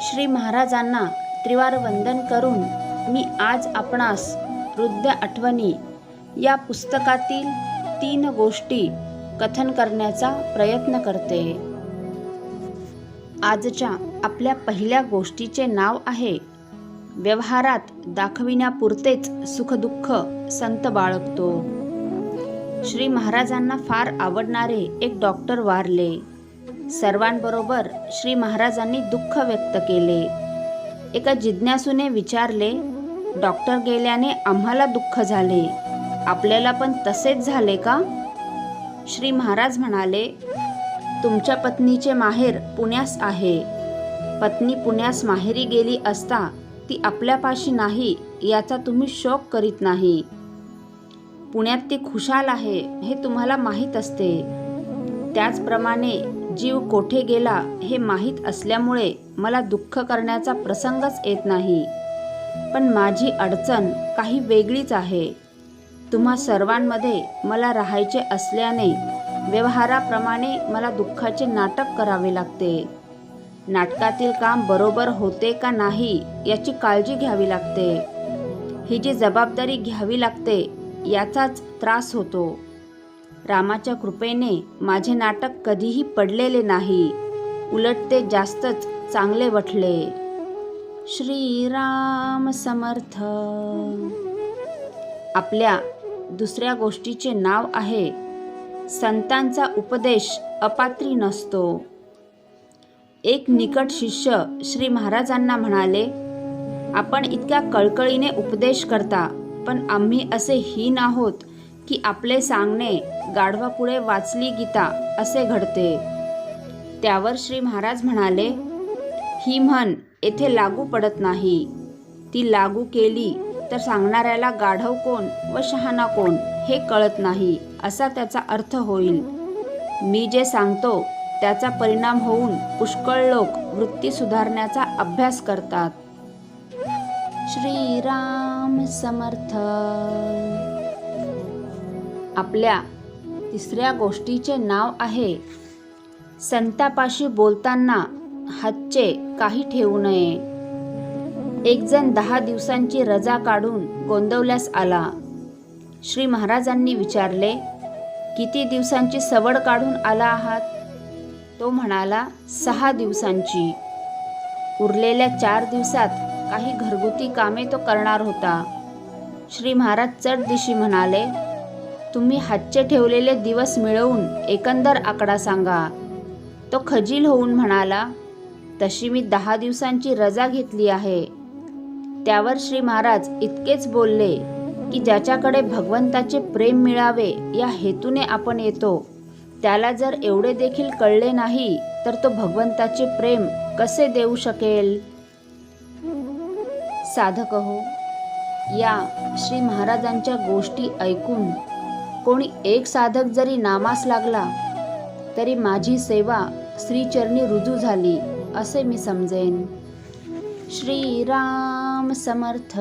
श्री महाराजांना त्रिवार वंदन करून मी आज आपणास वृद्ध आठवणी या पुस्तकातील तीन गोष्टी कथन करण्याचा प्रयत्न करते. आजच्या आपल्या पहिल्या गोष्टीचे नाव आहे व्यवहारात दाखविण्यापुरतेच सुखदुःख संत बाळगतो. श्री महाराजांना फार आवडणारे एक डॉक्टर वारले. सर्वांबरोबर श्री महाराजांनी दुःख व्यक्त केले. एका जिज्ञासूने विचारले डॉक्टर गेल्याने आम्हाला दुःख झाले. आपल्याला पण तसेच झाले का? श्री महाराज म्हणाले तुमच्या पत्नीचे माहेर पुण्यास आहे. पत्नी पुण्यास माहेरी गेली असता ती आपल्यापाशी नाही याचा तुम्ही शोक करीत नाही. पुण्यात ती खुशाल आहे हे तुम्हाला माहीत असते. त्याचप्रमाणे जीव कोठे गेला हे माहीत असल्यामुळे मला दुःख करण्याचा प्रसंगच येत नाही. पण माझी अडचण काही वेगळीच आहे. तुम्हा सर्वांमध्ये मला राहायचे असल्याने व्यवहाराप्रमाणे मला दुःखाचे नाटक करावे लागते. नाटकातील काम बरोबर होते का नाही याची काळजी घ्यावी लागते. ही जी जबाबदारी घ्यावी लागते याचाच त्रास होतो. रामाच्या कृपेने माझे नाटक कधीही पडलेले नाही. उलट ते जास्तच चांगले वठले श्रीराम समर्थ. आपल्या दुसऱ्या गोष्टीचे नाव आहे संतांचा उपदेश अपात्री नसतो. एक निकट शिष्य श्री महाराजांना म्हणाले आपण इतक्या कळकळीने उपदेश करता पण आम्ही असे हीन आहोत की आपले सांगणे गाढवापुढे वाचली गीता असे घडते. त्यावर श्री महाराज म्हणाले ही म्हण येथे लागू पडत नाही. ती लागू केली तर सांगणाऱ्याला गाढव कोण व शहाणा कोण हे कळत नाही असा त्याचा अर्थ होईल. मी जे सांगतो त्याचा परिणाम होऊन पुष्कळ लोक वृत्ती सुधारण्याचा अभ्यास करतात. श्रीराम समर्थ। आपल्या तिसऱ्या गोष्टीचे नाव आहे. संतापाशी बोलताना हातचे काही ठेवू नये. एक जण दहा दिवसांची रजा काढून गोंदवल्यास आला. श्री महाराजांनी विचारले किती दिवसांची सवड काढून आला आहात? तो म्हणाला सहा दिवसांची. उरलेल्या चार दिवसात काही घरगुती कामे तो करणार होता. श्री महाराज चट दिशी म्हणाले तुम्ही हातचे ठेवलेले दिवस मिळवून एकंदर आकडा सांगा. तो खजील होऊन म्हणाला तशी मी दहा दिवसांची रजा घेतली आहे. त्यावर श्री महाराज इतकेच बोलले की ज्याच्याकडे भगवंताचे प्रेम मिळावे या हेतूने आपण येतो. त्याला जर एवढे देखील कळले नाही तर तो भगवंताचे प्रेम कसे देऊ शकेल? साधक हो या श्री महाराजांच्या गोष्टी ऐकून कोणी एक साधक जरी नामास लागला तरी माझी सेवा श्रीचरणी रुजू झाली असे मी समजेन. श्रीराम समर्थ.